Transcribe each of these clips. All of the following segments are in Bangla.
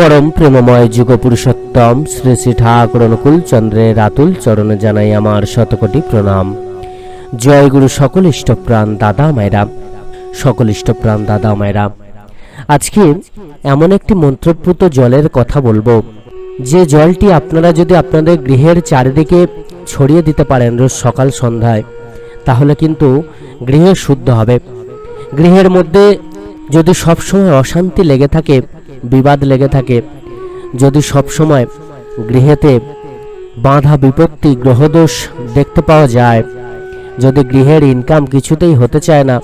পরম প্রেমময় যুগ পুরুষোত্তম শ্রী শ্রী ঠাকুর অনুকূল চন্দ্রের রাতুল চরণে জানাই আমার শতকোটি প্রণাম। জয় গুরু সকল ইষ্টপ্রাণ দাদা মায়েরা সকল ইষ্টপ্রাণ দাদা মায়েরা। আজকে এমন একটি মন্ত্রপ্রুত জলের কথা বলব। যে জলটি আপনারা যদি আপনাদের গৃহের চারিদিকে ছড়িয়ে দিতে পারেন রোজ সকাল সন্ধ্যায়, তাহলে কিন্তু গৃহে শুদ্ধ হবে। গৃহের মধ্যে যদি সবসময় অশান্তি লেগে থাকে বিবাদ লেগে থাকে। যদি সবসময় গৃহেতে বাধা বিপত্তি, গ্রহদোষ দেখতে পাওয়া যায়, যদি গৃহের ইনকাম কিছুতেই হতে চায় না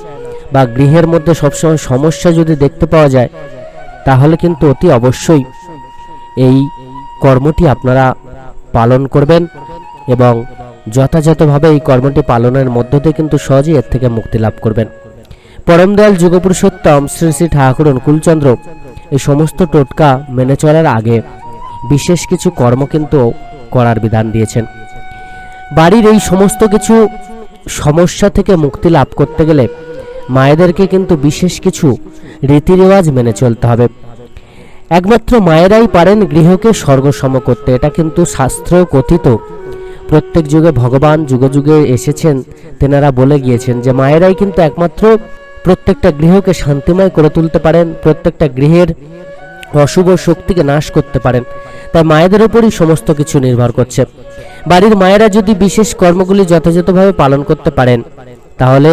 বা গৃহের মধ্যে সবসময় সমস্যা যদি দেখতে পাওয়া যায়, তাহলে কিন্তু অতি অবশ্যই এই কর্মটি আপনারা পালন করবেন এবং যথাযথভাবে এই কর্মটি পালনের মধ্য দিয়ে কিন্তু সহজেই এর থেকে মুক্তি লাভ করবেন। পরম দয়াল যুগপুরুষোত্তম শ্রী শ্রী ঠাকুর অনুকূলচন্দ্র এই সমস্ত টোটকা মেনে চলার আগে বিশেষ কিছু কর্ম কিন্তু করার বিধান দিয়েছেন। বাড়ির এই সমস্ত কিছু সমস্যা থেকে মুক্তি লাভ করতে গেলে মায়েদেরকে কিন্তু বিশেষ কিছু রীতিরেওয়াজ মেনে চলতে হবে। একমাত্র মায়েরাই পারেন গৃহকে স্বর্গসম করতে। এটা কিন্তু শাস্ত্র কথিত। প্রত্যেক যুগে ভগবান যুগে যুগে এসেছেন, তেনারা বলে গিয়েছেন যে মায়েরাই কিন্তু একমাত্র প্রত্যেকটা গৃহকে শান্তিময় করে তুলতে পারেন, প্রত্যেকটা গৃহের অশুভ শক্তিকে নাশ করতে পারেন। তাই মায়েদের উপরই সমস্ত কিছু নির্ভর করছে। বাড়ির মায়েরা যদি বিশেষ কর্মগুলি যথাযথভাবে পালন করতে পারেন, তাহলে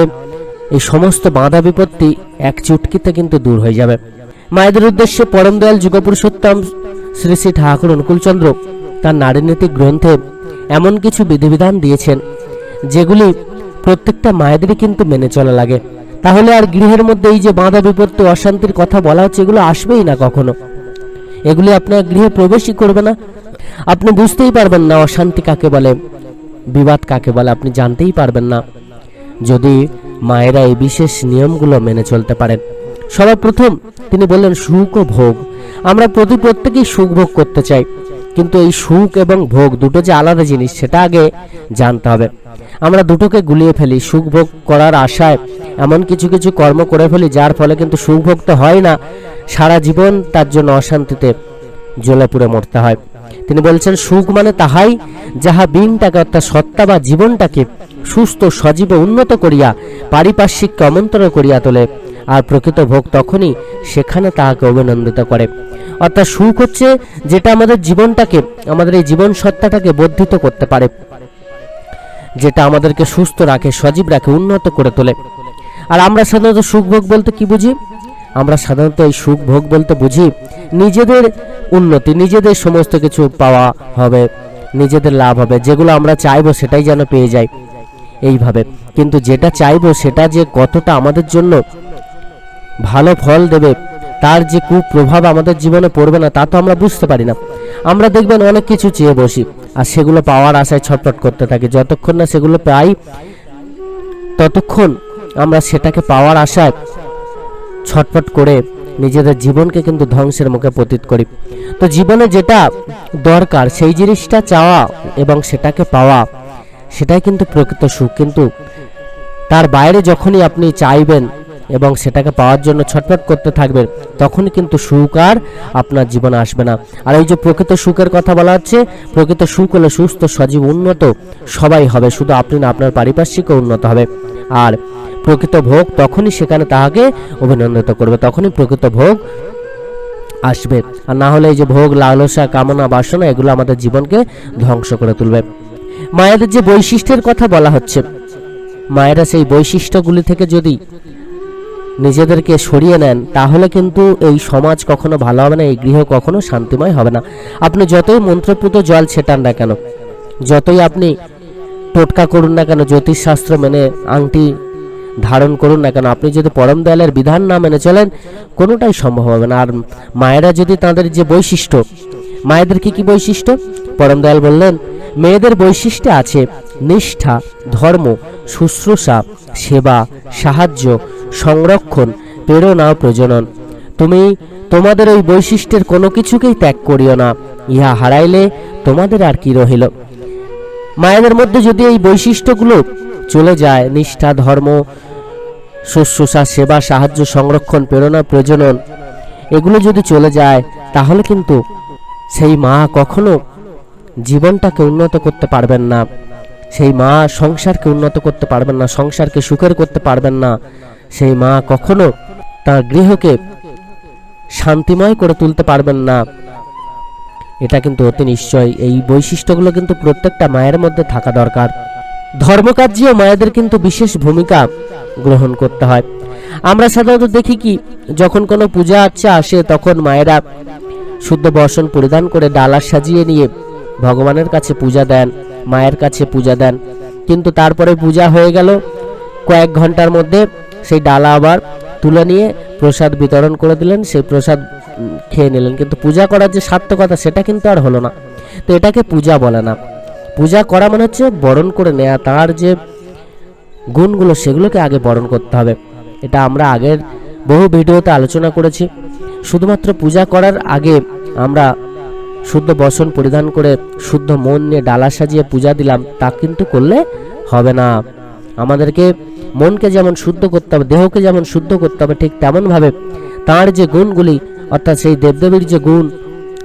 এই সমস্ত বাধা বিপত্তি এক চুটকিতে কিন্তু দূর হয়ে যাবে। মায়েদের উদ্দেশ্যে পরম দয়াল যুগপুরুষোত্তম শ্রী শ্রী ঠাকুর অনুকূলচন্দ্র তার নারীনীতি গ্রন্থে এমন কিছু বিধিবিধান দিয়েছেন, যেগুলি প্রত্যেকটা মায়েদেরই কিন্তু মেনে চলা লাগে। তাহলে আর গৃহের মধ্যে এই যে বাঁধা বিপত্তি, অশান্তির কথা বলা হচ্ছে, এগুলো আসবেই না কখনো। এগুলি আপনার গৃহে প্রবেশই করবে না। আপনি বুঝতেই পারবেন না অশান্তি কাকে বলে, বিবাদ কাকে বলে, আপনি জানতেই পারবেন না। যদি মায়েরা এই বিশেষ নিয়মগুলো মেনে চলতে পারেন। সর্বপ্রথম তিনি বললেন, সুখ ও ভোগ। আমরা প্রতি প্রত্যেকেই সুখ ভোগ করতে চাই। কিন্তু এই সুখ এবং ভোগ দুটো যে আলাদা জিনিস, সেটা আগে জানতে হবে। আমরা দুটোকে গুলিয়ে ফেলি। সুখ ভোগ করার আশায় এমন কিছু কিছু কর্ম করে ফেলি, যার ফলে কিন্তু সুখ ভোগ তো হয় না। সারা জীবন তার জন্য অশান্তিতে জ্বলে মরতে হয়। তিনি বলছেন, সুখ মানে তাহাই যাহা বিনটাকে অর্থাৎ সত্তা বা জীবনটাকে সুস্থ, সজীব উন্নত করিয়া, পারিপার্শ্বিককে অমন্তর করিয়া তোলে। আর প্রকৃত ভোগ তখনই সেখানে তাহাকে অভিনন্দিত করে। অর্থাৎ সুখ হচ্ছে যেটা আমাদের জীবনটাকে, আমাদের এই জীবন সত্তাটাকে বর্ধিত করতে পারে। যেটা আমাদেরকে সুস্থ রাখে, সজীব রাখে, উন্নত করে তোলে। আর আমরা সাধারণত সুখ ভোগ বলতে কি বুঝি? আমরা সাধারণত এই সুখ ভোগ বলতে বুঝি নিজেদের উন্নতি, নিজেদের সমস্ত কিছু পাওয়া হবে, নিজেদের লাভ হবে, যেগুলো আমরা চাইব সেটাই যেন পেয়ে যাই এইভাবে। কিন্তু যেটা চাইব সেটা যে কতটা আমাদের জন্য ভালো ফল দেবে, তার যে কুপ্রভাব আমাদের জীবনে পড়বে না, তা তো আমরা বুঝতে পারি না। আমরা দেখবেন অনেক কিছু চেয়ে বসি, আর সেগুলো পাওয়ার আশায় ছটফট করতে থাকি। যতক্ষণ না সেগুলো পাই, ততক্ষণ আমরা সেটাকে পাওয়ার আশায় ছটফট করে নিজেদের জীবনকে কিন্তু ধ্বংসের মুখে পতিত করি। তো জীবনে যেটা দরকার, সেই জিনিসটা চাওয়া এবং সেটাকে পাওয়া, সেটাই কিন্তু প্রকৃত সুখ। কিন্তু তার বাইরে যখনই আপনি চাইবেন এবং সেটাকে পাওয়ার জন্য ছটফট করতে থাকবেন তখন কিন্তু সুখ আর আপনার জীবনে আসবে না। আর এই যে প্রকৃত সুখের কথা বলা হচ্ছে, প্রকৃত সুখ হলে সুস্থ, সজীব, উন্নত সবাই হবে, শুধু আপনি না, আপনার পারিপার্শ্বিকও উন্নত হবে। আর প্রকৃত ভোগ তখনই সেখানে তাহাকে অভিনন্দিত করবে, তখনই প্রকৃত ভোগ আসবে। আর না হলে এই যে ভোগ, লালসা, কামনা, বাসনা, এগুলো আমাদের জীবনকে ধ্বংস করে তুলবে। মায়েদের যে বৈশিষ্ট্যের কথা বলা হচ্ছে, মায়েরা সেই বৈশিষ্ট্যগুলি থেকে যদি নিজেদেরকে সরিয়ে নেন, তাহলে কিন্তু এই সমাজ কখনো ভালো হবে না, এই গৃহ কখনো শান্তিময় হবে না। আপনি যতই মন্ত্রপুত জল ছেটান না কেন, যতই আপনি টোটকা করুন না কেন, জ্যোতিষশাস্ত্র মেনে আংটি ধারণ করুন না কেন, আপনি যদি পরম দয়ালের বিধান না মেনে চলেন, কোনোটাই সম্ভব হবে না। আর মায়েরা যদি তাদের যে বৈশিষ্ট্য মায়েদের কি কি বৈশিষ্ট্য? পরম দয়াল বললেন, মেয়েদের বৈশিষ্ট্য আছে নিষ্ঠা, ধর্ম, শুশ্রূষা, সেবা, সাহায্য, সংরক্ষণ, প্রেরণা ও প্রজনন। তুমি তোমাদের ওই বৈশিষ্ট্যের কোনো কিছুকেই ত্যাগ করিও না, ইহা হারাইলে তোমাদের আর কি রহিল। মায়েদের মধ্যে যদি এই বৈশিষ্ট্যগুলো চলে যায়, নিষ্ঠা, ধর্ম, শুশ্রূষা, সেবা, সাহায্য, সংরক্ষণ, প্রেরণা, প্রজনন, এগুলো যদি চলে যায়, তাহলে কিন্তু সেই মা কখনো জীবনটাকে উন্নত করতে পারবেন না। সেই মা সংসারকে উন্নত করতে পারবেন না, সংসারকে সুখের করতে পারবেন না। সেই মা কখনো তার গৃহকে শান্তিময় করে তুলতে পারবেন না। এটা কিন্তু অতি নিশ্চয়। এই বৈশিষ্ট্যগুলো কিন্তু প্রত্যেকটা মায়ের মধ্যে থাকা দরকার। ধর্মকার্যেও মায়েদের কিন্তু বিশেষ ভূমিকা গ্রহণ করতে হয়। আমরা সাধারণত দেখি কি, যখন কোনো পূজা আচ্ছা আসে, তখন মায়েরা শুদ্ধ বর্ষণ পরিধান করে ডালা সাজিয়ে নিয়ে ভগবানের কাছে পূজা দেন, মায়ের কাছে পূজা দেন। কিন্তু তারপরে পূজা হয়ে গেল। কয়েক ঘণ্টার মধ্যে সেই ডালা আবার তুলে নিয়ে প্রসাদ বিতরণ করে দিলেন। সেই প্রসাদ খেয়ে নিলেন। কিন্তু পূজা করার যে সার্থকতা, সেটা কিন্তু আর হলো না। তো এটাকে পূজা বলে না। পূজা করা মানে হচ্ছে বরণ করে নেওয়া তার যে গুণগুলো, সেগুলোকে আগে বরণ করতে হবে। এটা আমরা আগের বহু ভিডিওতে আলোচনা করেছি। শুধুমাত্র পূজা করার আগে আমরা শুদ্ধ বসন পরিধান করে শুদ্ধ মন নিয়ে ডালা সাজিয়ে পূজা দিলাম, তা কিন্তু করলে হবে না। আমাদেরকে মনকে যেমন শুদ্ধ করতে হবে, দেহকে যেমন শুদ্ধ করতে হবে, ঠিক তেমনভাবে তার যে গুণগুলি, অর্থাৎ সেই দেবদেবীর যে গুণ,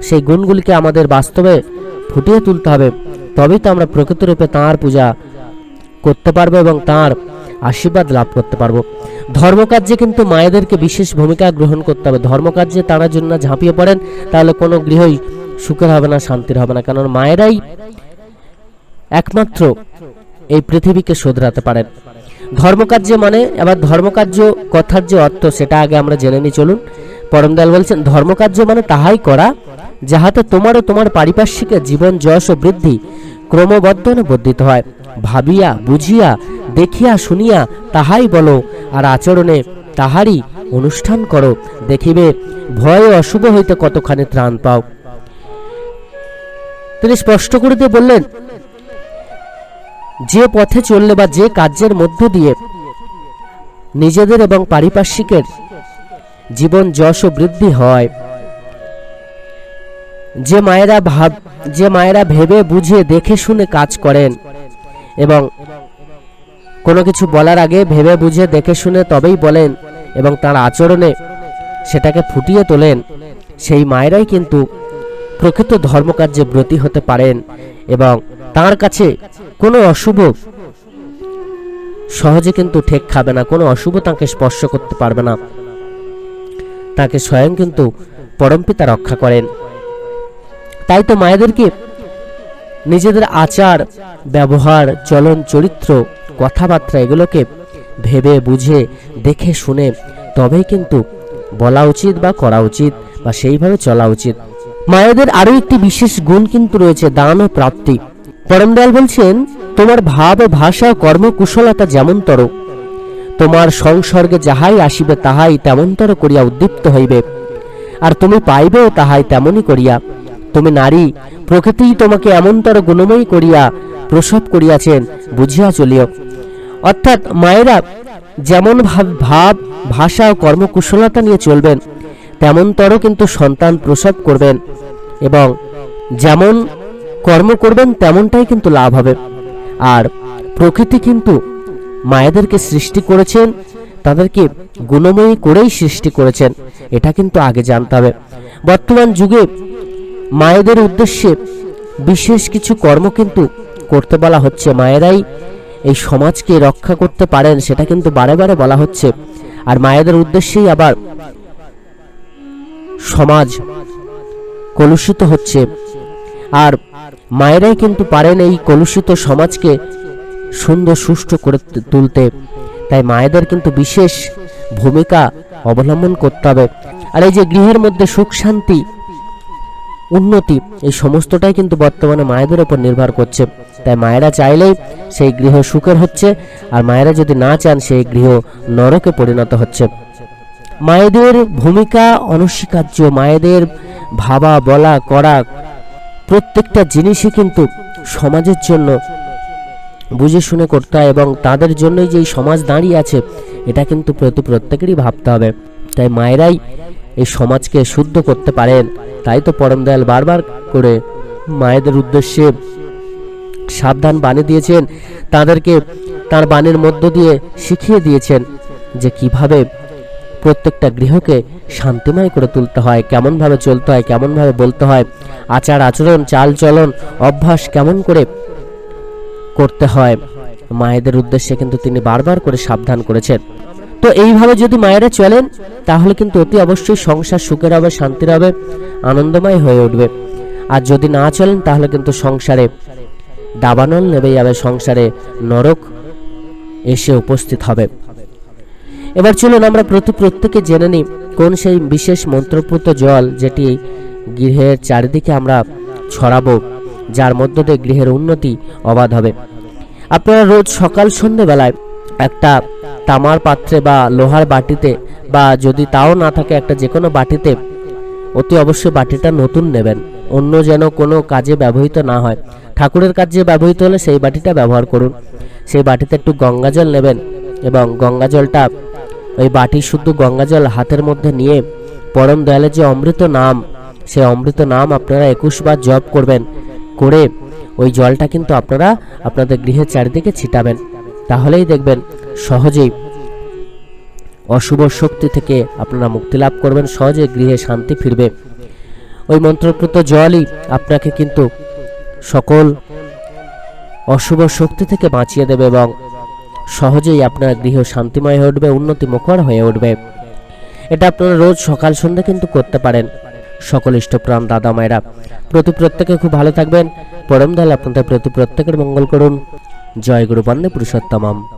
সেই গুণগুলিকে আমাদের বাস্তবে ফুটিয়ে তুলতে হবে। তবেই তো আমরা প্রকৃতরূপে তাঁর পূজা করতে পারব এবং তার আশীর্বাদ লাভ করতে পারব। ধর্মকার্যে কিন্তু মায়েদেরকে বিশেষ ভূমিকা গ্রহণ করতে হবে। ধর্মকার্যে তারা জন্য ঝাঁপিয়ে পড়েন, তাহলে কোনো গৃহই সুখের হবে না, শান্তির হবে না। কারণ মায়েরাই একমাত্র এই পৃথিবীকে শোধরাতে পারেন। ধর্মকার্য মানে এবার ধর্মকার্য, কথার যে অর্থ, সেটা আগে আমরা জেনে নিই, চলুন। পরমদয়াল বলছেন, ধর্মকার্য মানে তাহাই করা, যাহাতে তোমার ও তোমার পারিপার্শ্বিকের জীবন, যশ ও বৃদ্ধি ক্রমবর্ধনে বর্ধিত হয়। ভাবিয়া, বুঝিয়া, দেখিয়া, শুনিয়া তাহাই বলো আর আচরণে তাহারই অনুষ্ঠান করো। দেখিবে, ভয় অশুভ হইতে কতখানি ত্রাণ পাও। তিনি স্পষ্ট করে দিয়ে বললেন, যে পথে চললে বা যে কার্যের মধ্য দিয়ে নিজেদের এবং পারিপার্শ্বিকের জীবন যশ ও বৃদ্ধি হয় যে মায়েরা ভাব, যে মায়েরা ভেবে বুঝে দেখে শুনে কাজ করেন এবং কোনো কিছু বলার আগে ভেবে বুঝে দেখে শুনে তবেই বলেন এবং তার আচরণে সেটাকে ফুটিয়ে তোলেন, সেই মায়েরাই কিন্তু প্রকৃত ধর্মকার্যে ব্রতী হতে পারেন এবং তার কাছে কোনো অশুভ সহজে কিন্তু ঠেক খাবে না, কোনো অশুভ তাকে স্পর্শ করতে পারবে না। তাকে স্বয়ং কিন্তু পরমপিতা রক্ষা করেন। তাই তো মায়েদেরকে নিজেদের আচার, ব্যবহার, চলন চরিত্র, কথাবার্তা এগুলোকে ভেবে, বুঝে, দেখে, শুনে তবেই কিন্তু বলা উচিত বা করা উচিত বা সেইভাবে চলা উচিত। মায়েদের আরও একটি বিশেষ গুণ কিন্তু রয়েছে দান ও প্রাপ্তি। পরমদয়াল বলছেন, তোমার ভাব ভাষা কর্মকুশলতা যেমনতর, তোমার সংসর্গে যাহাই আসিবে তাহাই তেমনতর করিয়া উদ্দীপ্ত হইবে। আর তুমি পাইবেও তাহাই তেমনই করিয়া। তুমি নারী, প্রকৃতিই তোমাকে এমনতর গুণময়ী করিয়া প্রসব করিয়াছেন, বুঝিয়া চলিও। অর্থাৎ মায়েরা যেমন ভাব ভাব, ভাষা ও কর্মকুশলতা নিয়ে চলবেন তেমনতর কিন্তু সন্তান প্রসব করবেন এবং যেমন কর্ম করবেন, তেমনটাই কিন্তু লাভ হবে। আর প্রকৃতি কিন্তু মায়েদেরকে সৃষ্টি করেছেন, তাদেরকে গুণময়ী করেই সৃষ্টি করেছেন, এটা কিন্তু আগে জানতে হবে। বর্তমান যুগে মায়েদের উদ্দেশ্যে বিশেষ কিছু কর্ম কিন্তু করতে বলা হচ্ছে। মায়েরাই এই সমাজকে রক্ষা করতে পারেন, সেটা কিন্তু বারে বারে বলা হচ্ছে। আর মায়েদের উদ্দেশ্যেই আবার সমাজ কলুষিত হচ্ছে। আর মায়েরাই কিন্তু পারেন এই কলুষিত সমাজকে সুন্দর, সুষ্ঠু করে তুলতে। তাই মায়েদের কিন্তু বিশেষ ভূমিকা অবলম্বন করতে হবে। আর এই যে গৃহের মধ্যে সুখ শান্তি উন্নতি, এই সমস্তটাই কিন্তু বর্তমানে মায়েদের উপর নির্ভর করছে। তাই মায়েরা চাইলেই সেই গৃহ সুখের হচ্ছে, আর মায়েরা যদি না চান, সেই গৃহ নরকে পরিণত হচ্ছে। মায়েদের ভূমিকা অনস্বীকার্য, মায়েদের ভাবা, বলা, করা প্রত্যেকটা জিনিসই কিন্তু সমাজের জন্য বুঝে শুনে করতে হয় এবং তাদের জন্যই যে সমাজ দাঁড়িয়ে আছে, এটা কিন্তু প্রতি প্রত্যেকেরই ভাবতে হবে। তাই মায়েরাই এই সমাজকে শুদ্ধ করতে পারেন। তাই তো পরম দয়াল বারবার করে মায়েদের উদ্দেশ্যে সাবধান বাণী দিয়েছেন, তাদেরকে তার বাণীর মধ্য দিয়ে শিখিয়ে দিয়েছেন যে কীভাবে প্রত্যেকটা গৃহকে শান্তিময় করে তুলতে হয়, কেমনভাবে চলতে হয়, কেমনভাবে বলতে হয়, আচার আচরণ, চাল চলন, অভ্যাস কেমন করে করতে হয়, মায়েদের উদ্দেশ্যে কিন্তু তিনি বারবার করে সাবধান করেছেন। তো এইভাবে যদি মায়েরা চলেন, তাহলে কিন্তু অতি অবশ্যই সংসার সুখের হবে, শান্তির হবে, আনন্দময় হয়ে উঠবে। আর যদি না চলেন, তাহলে কিন্তু সংসারে দাবানল নেমে যাবে সংসারে নরক এসে উপস্থিত হবে। এবার চলুন আমরা প্রতি প্রত্যেকে জেনে নিই, কোন সেই বিশেষ মন্ত্রপুত জল যেটি গৃহের চারিদিকে আমরা ছড়াবো, যার মধ্য দিয়ে গৃহের উন্নতি অবাধ হবে। আপনারা রোজ সকাল সন্ধেবেলায় একটা তামার পাত্রে বা লোহার বাটিতে বা যদি তাও না থাকে একটা যে কোনো বাটিতে, অতি অবশ্যই বাটিটা নতুন নেবেন। অন্য যেন কোনো কাজে ব্যবহৃত না হয়। ঠাকুরের কাজে ব্যবহৃত হলে সেই বাটিটা ব্যবহার করুন। সেই বাটিতে একটু গঙ্গা জল নেবেন এবং গঙ্গা জলটা ওই বাটি শুদ্ধ গঙ্গা জল হাতের মধ্যে নিয়ে পরম দয়ালের যে অমৃত নাম, সেই অমৃত নাম আপনারা একুশ বার জপ করবেন, করে ওই জলটা কিন্তু আপনারা আপনাদের গৃহের চারিদিকে ছিটাবেন। তাহলেই দেখবেন সহজেই অশুভ শক্তি থেকে আপনারা মুক্তি লাভ করবেন, সহজে গৃহে শান্তি ফিরবে। ওই মন্ত্রপ্রত জলই আপনাকে কিন্তু সকল অশুভ শক্তি থেকে বাঁচিয়ে দেবে এবং সহজেই আপনার গৃহ শান্তিময় হয়ে উঠবে উন্নতি মুখর হয়ে উঠবে। এটা আপনারা রোজ সকাল, সন্ধ্যা কিন্তু করতে পারেন। সকল ইষ্টপ্রাণ দাদা মায়েরা, প্রতি প্রত্যেকে খুব ভালো থাকবেন। পরম দয়াল আপনাদের প্রতি প্রত্যেকের মঙ্গল করুন। জয় গুরু পুরুষোত্তমম।